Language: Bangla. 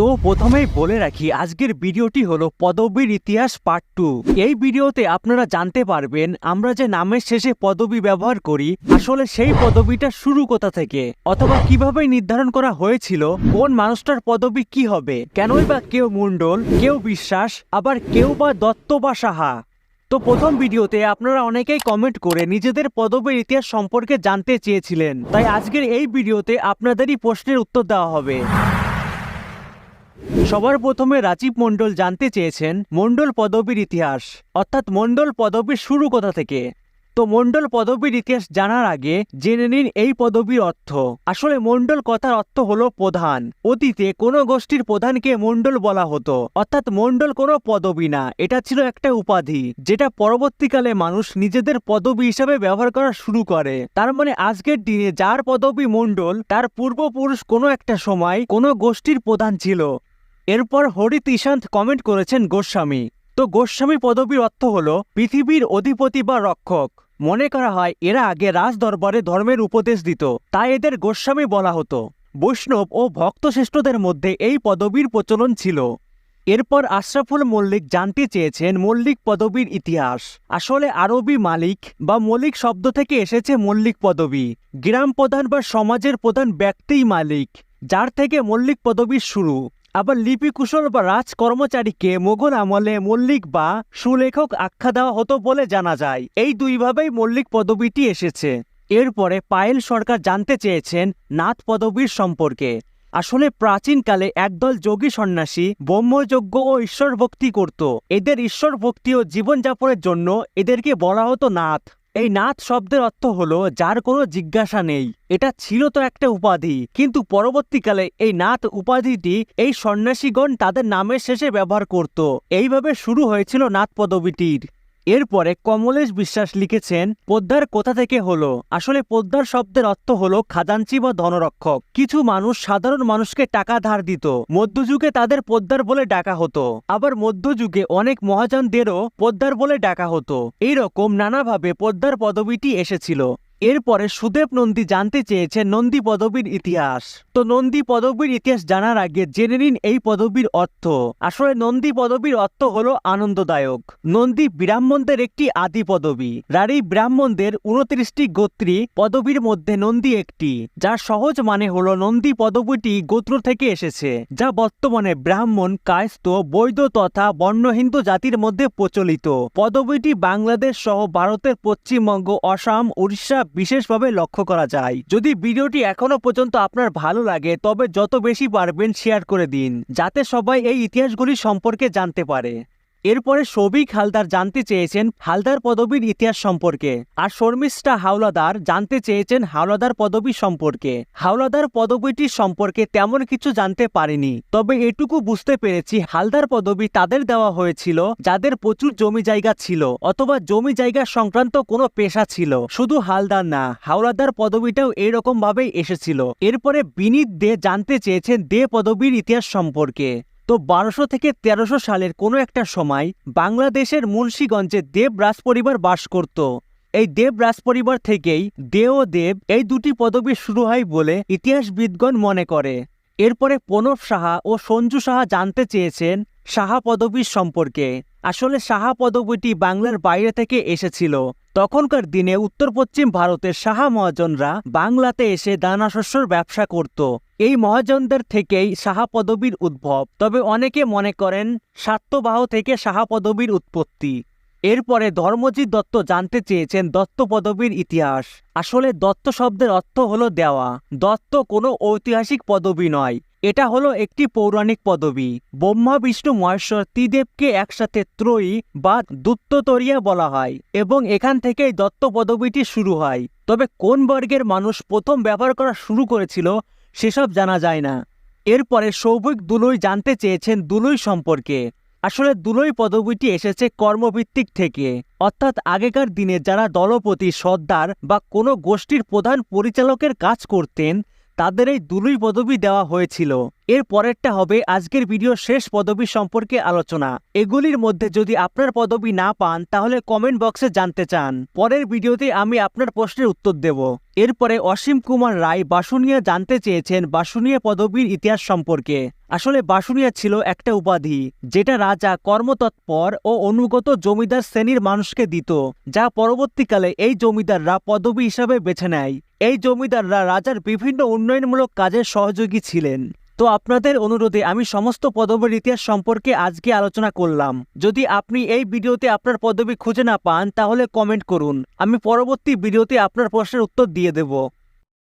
তো প্রথমেই বলে রাখি, আজকের ভিডিওটি হলো পদবীর ইতিহাস পার্ট টু এই ভিডিওতে আপনারা জানতে পারবেন, আমরা যে নামের শেষে পদবী ব্যবহার করি, আসলে সেই পদবীটা শুরু কোথা থেকে? অথবা কীভাবে নির্ধারণ করা হয়েছিল, কোন মানুষটার পদবী কি হবে? কেনই বা কেউ মণ্ডল, কেউ বিশ্বাস, আবার কেউ বা দত্ত বা সাহা? তো প্রথম ভিডিওতে আপনারা অনেকেই কমেন্ট করে নিজেদের পদবীর ইতিহাস সম্পর্কে জানতে চেয়েছিলেন। তাই আজকের এই ভিডিওতে আপনাদেরই প্রশ্নের উত্তর দেওয়া হবে। সবার প্রথমে রাজীব মণ্ডল জানতে চেয়েছেন মণ্ডল পদবীর ইতিহাস, অর্থাৎ মণ্ডল পদবীর শুরু কোথা থেকে? তো মণ্ডল পদবীর ইতিহাস জানার আগে জেনে নিন এই পদবীর অর্থ। আসলে মণ্ডল কথার অর্থ হলো প্রধান। অতীতে কোনো গোষ্ঠীর প্রধানকে মণ্ডল বলা হতো, অর্থাৎ মণ্ডল কোনো পদবী না, এটা ছিল একটা উপাধি, যেটা পরবর্তীকালে মানুষ নিজেদের পদবী হিসাবে ব্যবহার করা শুরু করে। তার মানে আজকের দিনে যার পদবী মণ্ডল, তার পূর্বপুরুষ কোনো একটা সময় কোনো গোষ্ঠীর প্রধান ছিল। এরপর হরিত ইশান্ত কমেন্ট করেছেন গোস্বামী। তো গোস্বামী পদবীর অর্থ হল পৃথিবীর অধিপতি বা রক্ষক। মনে করা হয় এরা আগে রাজ দরবারে ধর্মের উপদেশ দিত তাই এদের গোস্বামী বলা হতো। বৈষ্ণব ও ভক্তশ্রেষ্ঠদের মধ্যে এই পদবীর প্রচলন ছিল। এরপর আশরাফুল মল্লিক জানতে চেয়েছেন মল্লিক পদবীর ইতিহাস। আসলে আরবি মালিক বা মল্লিক শব্দ থেকে এসেছে মল্লিক পদবী। গ্রাম প্রধান বা সমাজের প্রধান ব্যক্তিই মালিক, যার থেকে মল্লিক পদবীর শুরু। আবার লিপিকুশল বা রাজ কর্মচারীকে মোগল আমলে মল্লিক বা সুলেখক আখ্যা দেওয়া হতো বলে জানা যায়। এই দুইভাবেই মল্লিক পদবীটি এসেছে। এরপরে পায়েল সরকার জানতে চেয়েছেন নাথ পদবীর সম্পর্কে। আসলে প্রাচীনকালে একদল যোগী সন্ন্যাসী ব্রহ্মযজ্ঞ ও ঈশ্বর ভক্তি করত। এদের ঈশ্বর ভক্তি ও জীবনযাপনের জন্য এদেরকে বলা হতো নাথ। এই নাথ শব্দের অর্থ হলো, যার কোনো জিজ্ঞাসা নেই। এটা ছিল তো একটা উপাধি, কিন্তু পরবর্তীকালে এই নাথ উপাধিটি এই সন্ন্যাসীগণ তাদের নামের শেষে ব্যবহার করত। এইভাবে শুরু হয়েছিল নাথ পদবীটির। এরপরে কমলেশ বিশ্বাস লিখেছেন পদ্মার কোথা থেকে হলো? আসলে পদ্মার শব্দের অর্থ হলো খাজাঞ্চি বা ধনরক্ষক। কিছু মানুষ সাধারণ মানুষকে টাকা ধার দিত। মধ্যযুগে তাদের পদ্মার বলে ডাকা হতো। আবার মধ্যযুগে অনেক মহাজনদেরও পদ্মার বলে ডাকা হতো। এইরকম নানাভাবে পদ্মার পদবীটি এসেছিল। এরপরে সুদেব নন্দী জানতে চেয়েছেন নন্দী পদবীর ইতিহাস। তো নন্দী পদবীর ইতিহাস জানার আগে জেনে নিন এই পদবীর অর্থ। আসলে নন্দী পদবীর অর্থ হলো আনন্দদায়ক। নন্দী ব্রাহ্মণদের একটি আদি পদবী। রারি ব্রাহ্মণদের উনত্রিশটি গোত্রী পদবীর মধ্যে নন্দী একটি। যার সহজ মানে হলো নন্দী পদবীটি গোত্র থেকে এসেছে, যা বর্তমানে ব্রাহ্মণ, কায়স্থ, বৈধ তথা বর্ণ হিন্দু জাতির মধ্যে প্রচলিত। পদবীটি বাংলাদেশ সহ ভারতের পশ্চিমবঙ্গ, অসম, উড়িষ্যা বিশেষভাবে লক্ষ্য করা যায়। যদি ভিডিওটি এখনও পর্যন্ত আপনার ভালো লাগে, তবে যত বেশি পারবেন শেয়ার করে দিন, যাতে সবাই এই ইতিহাসগুলি সম্পর্কে জানতে পারে। এরপরে সবিক হালদার জানতে চেয়েছেন হালদার পদবীর ইতিহাস সম্পর্কে, আর শর্মিষ্ঠা হাওলাদার জানতে চেয়েছেন হাওলাদার পদবী সম্পর্কে। হাওলাদার পদবীটির সম্পর্কে তেমন কিছু জানতে পারিনি, তবে এটুকু বুঝতে পেরেছি হালদার পদবী তাদের দেওয়া হয়েছিল যাদের প্রচুর জমি জায়গা ছিল, অথবা জমি জায়গা সংক্রান্ত কোনো পেশা ছিল। শুধু হালদার না, হাওলাদার পদবীটাও এরকম ভাবেই এসেছিল। এরপরে বিনীত দে জানতে চেয়েছেন দে পদবীর ইতিহাস সম্পর্কে। তো বারোশো থেকে তেরোশো সালের কোনো একটা সময় বাংলাদেশের মুন্সীগঞ্জে দেব রাজ পরিবার বাস করত। এই দেব রাজ পরিবার থেকেই দে ও দেব এই দুটি পদবী শুরু হয় বলে ইতিহাসবিদগণ মনে করে। এরপরে প্রণব সাহা ও সঞ্জু সাহা জানতে চেয়েছেন সাহা পদবীর সম্পর্কে। আসলে সাহা পদবীটি বাংলার বাইরে থেকে এসেছিল। তখনকার দিনে উত্তর পশ্চিম ভারতের সাহা মহাজনরা বাংলাতে এসে দানা শস্যর ব্যবসা করত। এই মহাজনদের থেকেই সাহা পদবীর উদ্ভব। তবে অনেকে মনে করেন সাত্যবাহ থেকে সাহা পদবীর উৎপত্তি। এরপরে ধর্মজিৎ দত্ত জানতে চেয়েছেন দত্ত পদবীর ইতিহাস। আসলে দত্ত শব্দের অর্থ হলো দেওয়া। দত্ত কোনো ঐতিহাসিক পদবী নয়। এটা হলো একটি পৌরাণিক পদবী। ব্রহ্মা, বিষ্ণু, মহেশ্বর ত্রিদেবকে একসাথে ত্রয়ী বা দুত্ততরিয়া বলা হয় এবং এখান থেকেই দত্ত পদবীটি শুরু হয়। তবে কোন বর্গের মানুষ প্রথম ব্যবহার করা শুরু করেছিল সেসব জানা যায় না। এরপরে সৌভিক দুলই জানতে চেয়েছেন দুলই সম্পর্কে। আসলে দুলই পদবীটি এসেছে কর্মভিত্তিক থেকে। অর্থাৎ আগেকার দিনে যারা দলপতি, সর্দার বা কোনো গোষ্ঠীর প্রধান পরিচালকের কাজ করতেন, তাদের এই দুলই পদবি দেওয়া হয়েছিল। এর পরেরটা হবে আজকের ভিডিও শেষ পদবি সম্পর্কে আলোচনা। এগুলির মধ্যে যদি আপনার পদবি না পান, তাহলে কমেন্ট বক্সে জানতে চান। পরের ভিডিওতে আমি আপনার প্রশ্নের উত্তর দেব। এরপরে অসীম কুমার রায় বাসুনিয়া জানতে চেয়েছেন বাসুনিয়া পদবীর ইতিহাস সম্পর্কে। আসলে বাসুনিয়া ছিল একটা উপাধি, যেটা রাজা কর্মতৎপর ও অনুগত জমিদার শ্রেণির মানুষকে দিত, যা পরবর্তীকালে এই জমিদাররা পদবি হিসাবে বেছে নেয়। এই জমিদাররা রাজার বিভিন্ন উন্নয়নমূলক কাজের সহযোগী ছিলেন। তো আপনাদের অনুরোধে আমি সমস্ত পদবীর ইতিহাস সম্পর্কে আজকে আলোচনা করলাম। যদি আপনি এই ভিডিওতে আপনার পদবী খুঁজে না পান, তাহলে কমেন্ট করুন। আমি পরবর্তী ভিডিওতে আপনার প্রশ্নের উত্তর দিয়ে দেব।